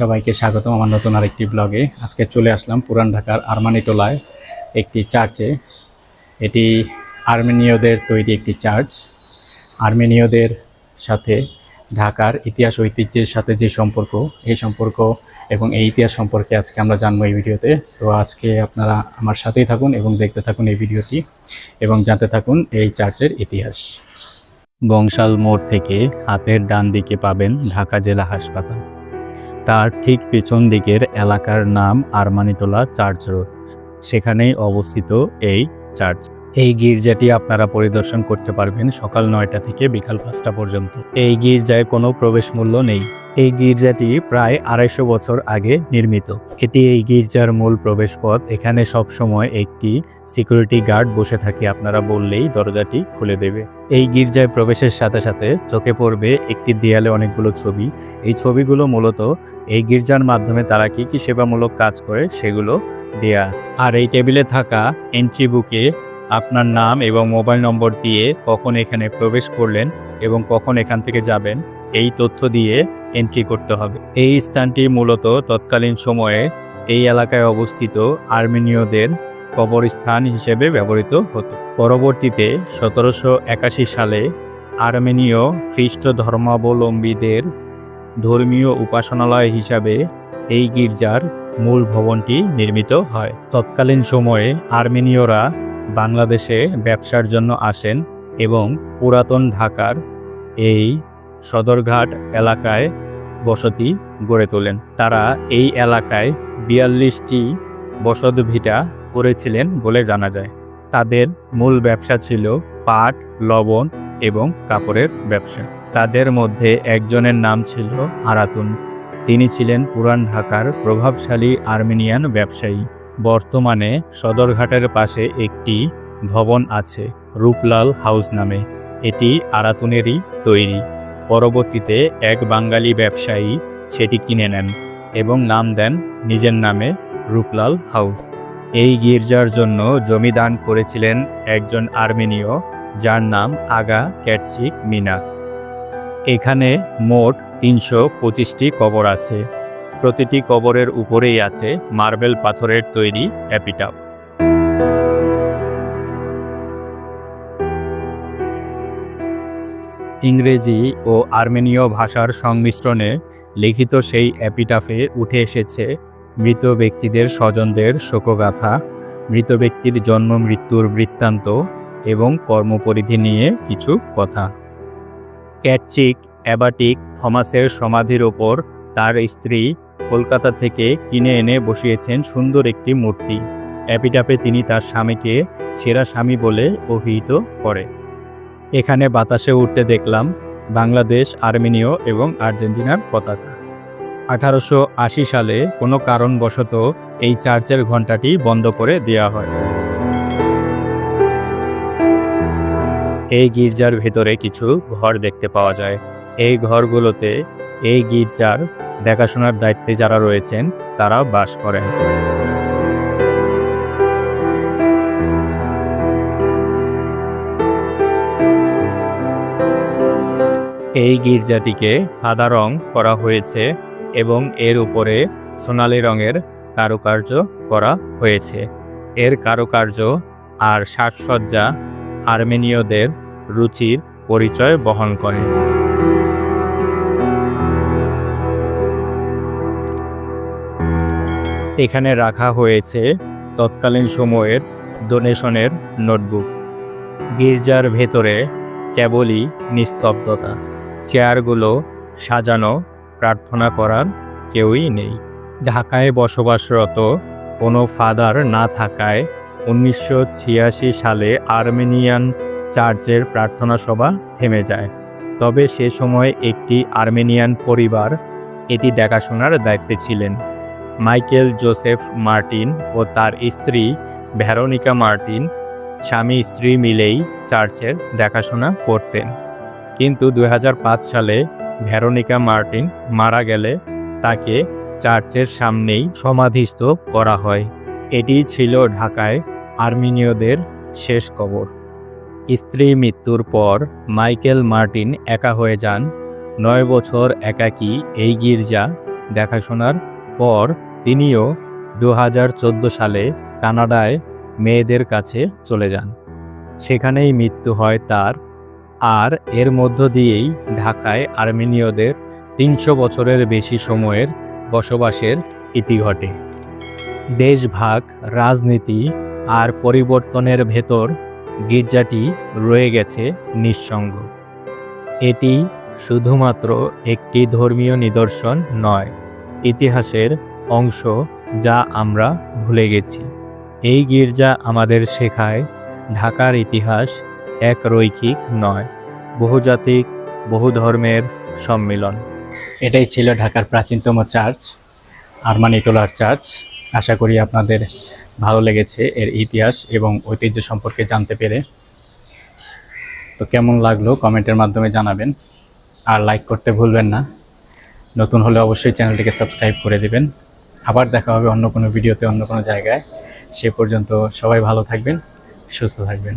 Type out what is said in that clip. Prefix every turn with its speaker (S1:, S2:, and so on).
S1: সবাইকে স্বাগতম আমার নতুন আরেকটি ব্লগে আজকে চলে আসলাম পুরান ঢাকার আরমানিটোলায় একটি চার্চে এটি আর্মেনীয়দের তৈরি একটি চার্চ আর্মেনীয়দের সাথে ঢাকার ইতিহাস ঐতিহ্যের সাথে যে সম্পর্ক, এই সম্পর্ক এবং এই ইতিহাস সম্পর্কে আজকে আমরা জানব এই ভিডিওতে। তো আজকে আপনারা আমার সাথেই থাকুন এবং দেখতে থাকুন এই ভিডিওটি এবং জানতে থাকুন এই চার্চের ইতিহাস। বংশাল মোড় থেকে হাতের ডান দিকে পাবেন ঢাকা জেলা হাসপাতাল। তার ঠিক পেছন দিকের এলাকার নাম আরমানিতলা চার্চ রোড সেখানেই অবস্থিত এই চার্চ। এই গির্জাটি আপনারা পরিদর্শন করতে পারবেন সকাল নয়টা থেকে বিকাল পাঁচটা পর্যন্ত। এই গির্জায় কোনো প্রবেশ মূল্য নেই। এই গির্জাটি প্রায় আড়াইশো বছর আগে নির্মিত। এটি এই গির্জার মূল প্রবেশপথ। এখানে সবসময় একটি সিকিউরিটি গার্ড বসে থাকে। আপনারা বললেই দরজাটি খুলে দেবে। এই গির্জায় প্রবেশের সাথে সাথে চোখে পড়বে একটি দেয়ালে অনেকগুলো ছবি। এই ছবিগুলো মূলত এই গির্জার মাধ্যমে তারা কি কি সেবামূলক কাজ করে সেগুলো দেয়া আর এই টেবিলে থাকা এন্ট্রি বুকে আপনার নাম এবং মোবাইল নম্বর দিয়ে কখন এখানে প্রবেশ করলেন এবং কখন এখান থেকে যাবেন, এই তথ্য দিয়ে এন্ট্রি করতে হবে। এই স্থানটি মূলত তৎকালীন সময়ে এই এলাকায় অবস্থিত আর্মেনীয়দের কবরস্থান হিসেবে ব্যবহৃত হতো। পরবর্তীতে সতেরোশো একাশি সালে আর্মেনীয় খ্রিস্ট ধর্মাবলম্বীদের ধর্মীয় উপাসনালয় হিসাবে এই গির্জার মূল ভবনটি নির্মিত হয়। তৎকালীন সময়ে আর্মেনীয়রা বাংলাদেশে ব্যবসার জন্য আসেন এবং পুরাতন ঢাকার এই সদরঘাট এলাকায় বসতি গড়ে তোলেন। তারা এই এলাকায় বিয়াল্লিশটি বসত ভিটা করেছিলেন বলে জানা যায়। তাদের মূল ব্যবসা ছিল পাট, লবণ এবং কাপড়ের ব্যবসা। তাদের মধ্যে একজনের নাম ছিল আরাতুন তিনি ছিলেন পুরান ঢাকার প্রভাবশালী আর্মেনিয়ান ব্যবসায়ী। বর্তমানে সদরঘাটের পাশে একটি ভবন আছে, রূপলাল হাউস নামে। এটি আরাতুনেরই তৈরি। পরবর্তীতে এক বাঙালি ব্যবসায়ী সেটি কিনে নেন এবং নাম দেন নিজের নামে রূপলাল হাউস। এই গির্জার জন্য জমি দান করেছিলেন একজন আর্মেনীয়, যার নাম আগা ক্যাটচিক মিনা। এখানে মোট তিনশো পঁচিশটি কবর আছে। প্রতিটি কবরের উপরেই আছে মার্বেল পাথরের তৈরি অ্যাপিটাপ ইংরেজি ও আর্মেনীয় ভাষার সংমিশ্রণে লিখিত সেই অ্যাপিটাফে উঠে এসেছে মৃত ব্যক্তিদের স্বজনদের শোকগাথা, মৃত ব্যক্তির জন্ম মৃত্যুর বৃত্তান্ত এবং কর্মপরিধি নিয়ে কিছু কথা। ক্যাটচিক, অ্যাবাটিক, থমাসের সমাধির ওপর তার স্ত্রী কলকাতা থেকে কিনে এনে বসিয়েছেন সুন্দর একটি মূর্তি। অ্যাপিটাপে তিনি তার স্বামীকে সেরা স্বামী বলে অভিহিত করে। এখানে বাতাসে উঠতে দেখলাম বাংলাদেশ, আর্মেনীয় এবং আর্জেন্টিনার পতাকা। আঠারোশো আশি সালে কোনো কারণবশত এই চার্চের ঘণ্টাটি বন্ধ করে দেওয়া হয়। এই গির্জার ভেতরে কিছু ঘর দেখতে পাওয়া যায়। এই ঘরগুলোতে এই গির্জার দেখাশোনার দায়িত্বে যারা রয়েছেন, তারা বাস করেন। এই গির্জাটিকে সাদা রং করা হয়েছে এবং এর উপরে সোনালি রঙের কারুকার্য করা হয়েছে। এর কারুকার্য আর সাজসজ্জা আর্মেনীয়দের রুচির পরিচয় বহন করে। এখানে রাখা হয়েছে তৎকালীন সময়ের ডোনেশনের নোটবুক। গির্জার ভেতরে কেবলই নিস্তব্ধতা, চেয়ারগুলো সাজানো, প্রার্থনা করার কেউই নেই। ঢাকায় বসবাসরত কোনো ফাদার না থাকায় উনিশশো ছিয়াশি সালে আর্মেনিয়ান চার্চের প্রার্থনা সভা থেমে যায়। তবে সে সময় একটি আর্মেনিয়ান পরিবার এটি দেখাশোনার দায়িত্বে ছিলেন। মাইকেল জোসেফ মার্টিন ও তার স্ত্রী ভ্যারোনিকা মার্টিন স্বামী স্ত্রী মিলেই চার্চের দেখাশোনা করতেন। কিন্তু দু হাজার পাঁচ সালে ভ্যারোনিকা মার্টিন মারা গেলে তাকে চার্চের সামনেই সমাধিস্থ করা হয়। এটি ছিল ঢাকায় আর্মেনীয়দের শেষ কবর। স্ত্রী মৃত্যুর পর মাইকেল মার্টিন একা হয়ে যান। নয় বছর একাকী এই গির্জা দেখাশোনার পর তিনিও দু হাজার চোদ্দ সালে কানাডায় মেয়েদের কাছে চলে যান। সেখানেই মৃত্যু হয় তার, আর এর মধ্য দিয়েই ঢাকায় আর্মেনীয়দের তিনশো বছরের বেশি সময়ের বসবাসের ইতি ঘটে। দেশভাগ রাজনীতি আর পরিবর্তনের ভেতর গির্জাটি রয়ে গেছে নিঃসঙ্গ। এটি শুধুমাত্র একটি ধর্মীয় নিদর্শন নয়, ইতিহাসের অংশ যা আমরা ভুলে গেছি। এই গির্জা আমাদের শেখায়, ঢাকার ইতিহাস এক রৈখিক নয়, বহুজাতিক বহু ধর্মের সম্মিলন।
S2: এটাই ছিল ঢাকার প্রাচীনতম চার্চ আরমানিটোলার চার্চ। আশা করি আপনাদের ভালো লেগেছে এর ইতিহাস এবং ঐতিহ্য সম্পর্কে জানতে পেরে। তো কেমন লাগল কমেন্টের মাধ্যমে জানাবেন। আর লাইক করতে ভুলবেন না। নতুন হলে অবশ্যই চ্যানেলটিকে সাবস্ক্রাইব করে দিবেন। আবার দেখা হবে অন্য কোনো ভিডিওতে, অন্য কোনো জায়গায়। সে পর্যন্ত সবাই ভালো থাকবেন, সুস্থ থাকবেন।